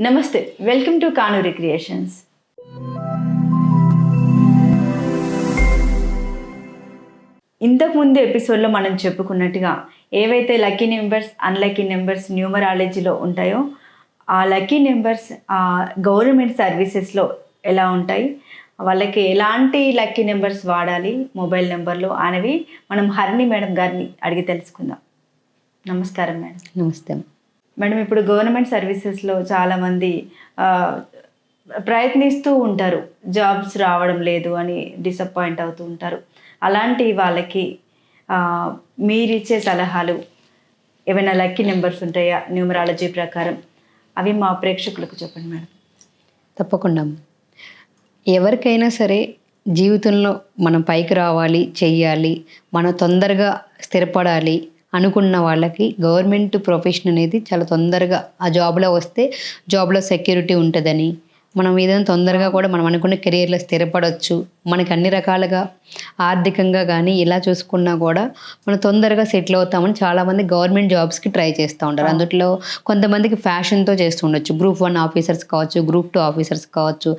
నమస్తే welcome to Kanuri creations. ఇంతకుముందు ఎపిసోడ్లో మనం చెప్పుకున్నట్టుగా ఏవైతే లక్కీ నెంబర్స్ అన్లక్కీ నెంబర్స్ న్యూమరాలజీలో ఉంటాయో ఆ లక్కీ నెంబర్స్ గవర్నమెంట్ సర్వీసెస్లో ఎలా ఉంటాయి వాళ్ళకి ఎలాంటి లక్కీ నెంబర్స్ వాడాలి మొబైల్ నెంబర్లో అనేవి మనం హరిణి మేడం గారిని అడిగి తెలుసుకుందాం. నమస్కారం మేడం. నమస్తే. మేడం ఇప్పుడు గవర్నమెంట్ సర్వీసెస్లో చాలామంది ప్రయత్నిస్తూ ఉంటారు. జాబ్స్ రావడం లేదు అని డిసప్పాయింట్ అవుతూ ఉంటారు. అలాంటి వాళ్ళకి మీరిచ్చే సలహాలు ఏమైనా లక్కీ నెంబర్స్ ఉంటాయా? న్యూమరాలజీ ప్రకారం. అవి మా ప్రేక్షకులకు చెప్పండి మేడం. తప్పకుండా. ఎవరికైనా సరే జీవితంలో మనం పైకి రావాలి చెయ్యాలి మనం తొందరగా స్థిరపడాలి అనుకున్న వాళ్ళకి గవర్నమెంట్ ప్రొఫెషన్ అనేది చాలా తొందరగా ఆ జాబ్లో వస్తే జాబ్లో సెక్యూరిటీ ఉంటుందని. మనం ఏదైనా తొందరగా కూడా మనం అనుకున్న కెరియర్లో స్థిరపడవచ్చు మనకి అన్ని రకాలుగా ఆర్థికంగా కానీ ఇలా చూసుకున్నా కూడా మనం తొందరగా సెటిల్ అవుతామని చాలామంది గవర్నమెంట్ జాబ్స్కి ట్రై చేస్తూ ఉంటారు. అందులో కొంతమందికి ఫ్యాషన్తో చేస్తూ ఉండొచ్చు. గ్రూప్ వన్ ఆఫీసర్స్ కావచ్చు గ్రూప్ టూ ఆఫీసర్స్ కావచ్చు.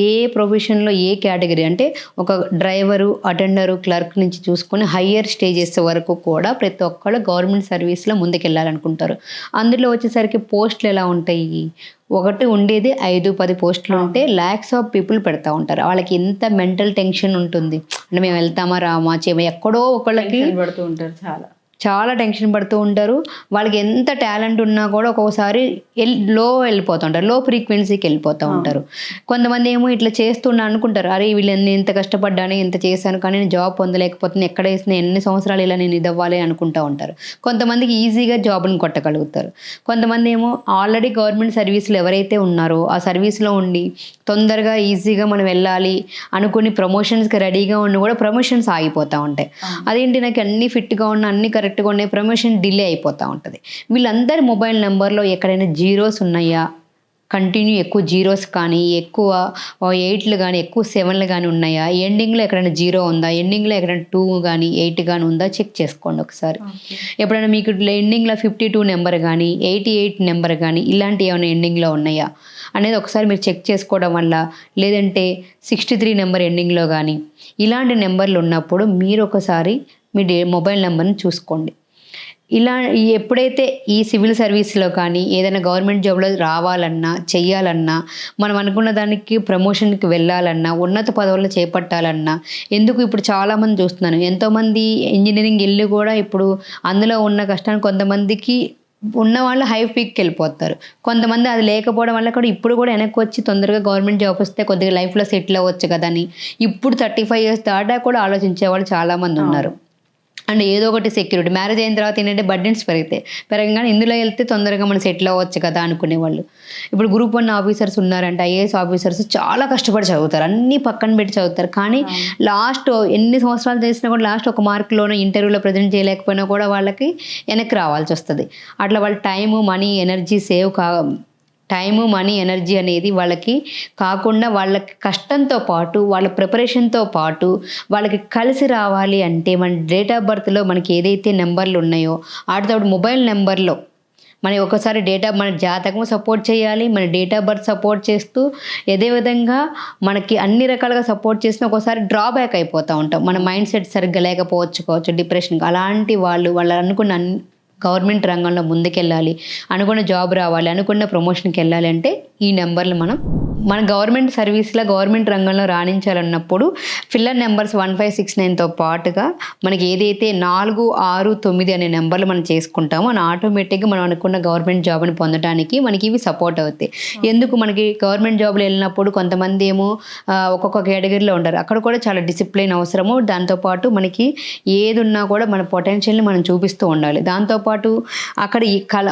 ఏ ప్రొఫెషన్లో ఏ కేటగిరీ అంటే ఒక డ్రైవరు అటెండరు క్లర్క్ నుంచి చూసుకొని హయ్యర్ స్టేజెస్ వరకు కూడా ప్రతి ఒక్కళ్ళు గవర్నమెంట్ సర్వీస్లో ముందుకెళ్ళాలనుకుంటారు. అందులో వచ్చేసరికి పోస్టులు ఎలా ఉంటాయి? ఒకటి ఉండేది ఐదు పది పోస్టులు ఉంటే ల్యాక్స్ ఆఫ్ పీపుల్ పెడతా ఉంటారు. వాళ్ళకి ఎంత మెంటల్ టెన్షన్ ఉంటుంది. అంటే మేము వెళ్తామా రామా చేయమా ఎక్కడో ఒకళ్ళకి పడుతూ ఉంటారు చాలా. చాలా టెన్షన్ పడుతూ ఉంటారు. వాళ్ళకి ఎంత టాలెంట్ ఉన్నా కూడా ఒక్కొక్కసారి లో వెళ్ళిపోతుంటారు లో ఫ్రీక్వెన్సీకి వెళ్ళిపోతూ ఉంటారు. కొంతమంది ఏమో ఇట్లా చేస్తున్నా అనుకుంటారు. అరే వీళ్ళు నేను ఇంత కష్టపడ్డాను ఇంత చేశాను కానీ నేను జాబ్ పొందలేకపోతున్నాను ఎక్కడ వేసిన ఎన్ని సంవత్సరాలు ఇలా నేను ఇది అవ్వాలి అనుకుంటూ ఉంటారు. కొంతమందికి ఈజీగా జాబ్ని కొట్టగలుగుతారు. కొంతమంది ఏమో ఆల్రెడీ గవర్నమెంట్ సర్వీసులు ఎవరైతే ఉన్నారో ఆ సర్వీస్లో ఉండి తొందరగా ఈజీగా మనం వెళ్ళాలి అనుకుని ప్రమోషన్స్కి రెడీగా ఉండి కూడా ప్రమోషన్స్ ఆగిపోతూ ఉంటాయి. అదేంటి నాకు అన్ని ఫిట్గా ఉన్న అన్ని కరెక్ట్గా ఉన్నాయి ప్రమోషన్ డిలే అయిపోతూ ఉంటుంది. వీళ్ళందరి మొబైల్ నెంబర్లో ఎక్కడైనా జీరోస్ ఉన్నాయా? కంటిన్యూ ఎక్కువ జీరోస్ కానీ ఎక్కువ ఎయిట్లు కానీ ఎక్కువ సెవెన్లు కానీ ఉన్నాయా? ఎండింగ్లో ఎక్కడైనా జీరో ఉందా? ఎండింగ్లో ఎక్కడైనా టూ కానీ ఎయిట్ కానీ ఉందా? చెక్ చేసుకోండి ఒకసారి. ఎప్పుడైనా మీకు ఎండింగ్లో ఫిఫ్టీ టూ నెంబర్ కానీ ఎయిటీ ఎయిట్ నెంబర్ కానీ ఇలాంటి ఏమైనా ఎండింగ్లో ఉన్నాయా? అనేది ఒకసారి మీరు చెక్ చేసుకోవడం వల్ల లేదంటే సిక్స్టీ త్రీ నెంబర్ ఎండింగ్లో కానీ ఇలాంటి నెంబర్లు ఉన్నప్పుడు మీరు ఒకసారి మీ డే మొబైల్ నెంబర్ని చూసుకోండి. ఇలా ఎప్పుడైతే ఈ సివిల్ సర్వీస్లో కానీ ఏదైనా గవర్నమెంట్ జాబ్లో రావాలన్నా చెయ్యాలన్నా మనం అనుకున్న దానికి ప్రమోషన్కి వెళ్ళాలన్నా ఉన్నత పదవుల్లో చేపట్టాలన్నా ఎందుకు ఇప్పుడు చాలామంది చూస్తున్నాను ఎంతోమంది ఇంజనీరింగ్ వెళ్ళి కూడా ఇప్పుడు అందులో ఉన్న కష్టాన్ని కొంతమందికి ఉన్న వాళ్ళు హై పీక్కి వెళ్ళిపోతారు. కొంతమంది అది లేకపోవడం వల్ల కూడా ఇప్పుడు కూడా వెనక్కి వచ్చి తొందరగా గవర్నమెంట్ జాబ్ వస్తే కొద్దిగా లైఫ్లో సెటిల్ అవ్వచ్చు కదా అని ఇప్పుడు థర్టీ ఫైవ్ ఇయర్స్ దాటా కూడా ఆలోచించే వాళ్ళు చాలామంది ఉన్నారు. అండ్ ఏదో ఒకటి సెక్యూరిటీ మ్యారేజ్ అయిన తర్వాత ఏంటంటే బడ్జెట్స్ పెరుగుతాయి పెరగగానే ఇందులో వెళ్తే తొందరగా మనం సెటిల్ అవ్వచ్చు కదా అనుకునేవాళ్ళు. ఇప్పుడు గ్రూప్ వన్ ఆఫీసర్స్ ఉన్నారంటే ఐఏఎస్ ఆఫీసర్స్ చాలా కష్టపడి చదువుతారు. అన్నీ పక్కన పెట్టి చదువుతారు. కానీ లాస్ట్ ఎన్ని సంవత్సరాలు చేసినా కూడా లాస్ట్ ఒక మార్కులోనో ఇంటర్వ్యూలో ప్రజెంట్ చేయలేకపోయినా కూడా వాళ్ళకి వెనక్కి రావాల్సి వస్తుంది. అట్లా వాళ్ళ టైము మనీ ఎనర్జీ సేవ్ కా టైము మనీ ఎనర్జీ అనేది వాళ్ళకి కాకుండా వాళ్ళకి కష్టంతో పాటు వాళ్ళ ప్రిపరేషన్తో పాటు వాళ్ళకి కలిసి రావాలి అంటే మన డేట్ ఆఫ్ బర్త్లో మనకి ఏదైతే నెంబర్లు ఉన్నాయో వాటితో మొబైల్ నెంబర్లో మన ఒకసారి డేట్ ఆఫ్ మన జాతకం సపోర్ట్ చేయాలి మన డేట్ ఆఫ్ బర్త్ సపోర్ట్ చేస్తూ ఏదే విధంగా మనకి అన్ని రకాలుగా సపోర్ట్ చేసిన ఒకసారి డ్రాబ్యాక్ అయిపోతూ ఉంటాం. మన మైండ్ సెట్ సరిగ్గా లేకపోవచ్చు కావచ్చు డిప్రెషన్ అలాంటి వాళ్ళు వాళ్ళు అనుకున్న గవర్నమెంట్ రంగంలో ముందుకెళ్ళాలి అనుకున్న జాబ్ రావాలి అనుకున్న ప్రమోషన్కి వెళ్ళాలి అంటే ఈ నెంబర్లు మనం మన గవర్నమెంట్ సర్వీస్లో గవర్నమెంట్ రంగంలో రాణించాలన్నప్పుడు filler numbers one five six నైన్తో పాటుగా మనకి ఏదైతే నాలుగు ఆరు తొమ్మిది అనే నెంబర్లు మనం చేసుకుంటామో మన ఆటోమేటిక్గా మనం అనుకున్న గవర్నమెంట్ జాబ్ని పొందడానికి మనకి ఇవి సపోర్ట్ అవుతాయి. ఎందుకు మనకి గవర్నమెంట్ జాబ్లో వెళ్ళినప్పుడు కొంతమంది ఏమో ఒక్కొక్క కేటగిరీలో ఉంటారు. అక్కడ కూడా చాలా డిసిప్లిన్ అవసరము. దాంతోపాటు మనకి ఏది ఉన్నా కూడా మన పొటెన్షియల్ని మనం చూపిస్తూ ఉండాలి. దాంతోపాటు అక్కడ ఈ కల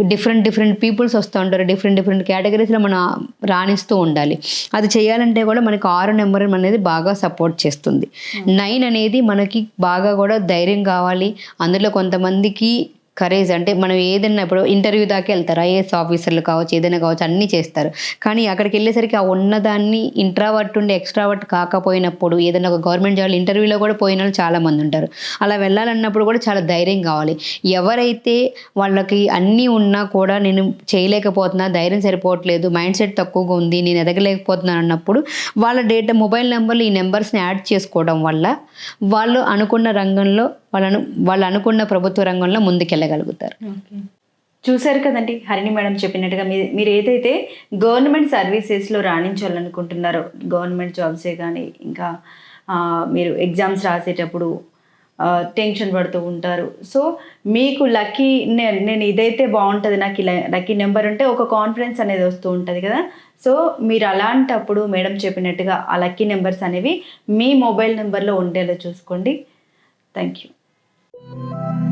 డిఫరెంట్ డిఫరెంట్ పీపుల్స్ వస్తూ ఉంటారు. డిఫరెంట్ డిఫరెంట్ కేటగిరీస్లో మనం రాణిస్తూ ఉండాలి. అది చేయాలంటే కూడా మనకి ఆరు నెంబర్ అనేది బాగా సపోర్ట్ చేస్తుంది. నైన్ అనేది మనకి బాగా కూడా ధైర్యం కావాలి. అందులో కొంతమందికి కరేజ్ అంటే మనం ఏదైనా ఇప్పుడు ఇంటర్వ్యూ దాకా వెళ్తారు? ఐఏఎస్ ఆఫీసర్లు కావచ్చు ఏదైనా కావచ్చు అన్నీ చేస్తారు. కానీ అక్కడికి వెళ్ళేసరికి ఆ ఉన్నదాన్ని ఇంట్రావర్ట్ ఉండి ఎక్స్ట్రావర్ట్ కాకపోయినప్పుడు ఏదైనా ఒక గవర్నమెంట్ జాబ్ ఇంటర్వ్యూలో కూడా పోయిన వాళ్ళు చాలా మంది ఉంటారు. అలా వెళ్ళాలన్నప్పుడు కూడా చాలా ధైర్యం కావాలి. ఎవరైతే వాళ్ళకి అన్నీ ఉన్నా కూడా నేను చేయలేకపోతున్నా ధైర్యం సరిపోవట్లేదు మైండ్ సెట్ తక్కువగా ఉంది నేను ఎదగలేకపోతున్నాను అన్నప్పుడు వాళ్ళ డేటా మొబైల్ నెంబర్లు ఈ నెంబర్స్ని యాడ్ చేసుకోవడం వల్ల వాళ్ళు అనుకున్న రంగంలో వాళ్ళను వాళ్ళు అనుకున్న ప్రభుత్వ రంగంలో ముందుకెళ్ళగలుగుతారు. ఓకే. చూశారు కదండి హరిణి మేడం చెప్పినట్టుగా మీ మీరు ఏదైతే గవర్నమెంట్ సర్వీసెస్లో రాణించాలనుకుంటున్నారో గవర్నమెంట్ జాబ్సే కానీ ఇంకా మీరు ఎగ్జామ్స్ రాసేటప్పుడు టెన్షన్ పడుతూ ఉంటారు. సో మీకు లక్కీ నేను ఇదైతే బాగుంటుంది నాకు ఇలా లక్కీ నెంబర్ ఉంటే ఒక కాన్ఫిడెన్స్ అనేది వస్తూ ఉంటుంది కదా. సో మీరు అలాంటప్పుడు మేడం చెప్పినట్టుగా ఆ లక్కీ నెంబర్స్ అనేవి మీ మొబైల్ నెంబర్లో ఉండేలా చూసుకోండి. Thank you Música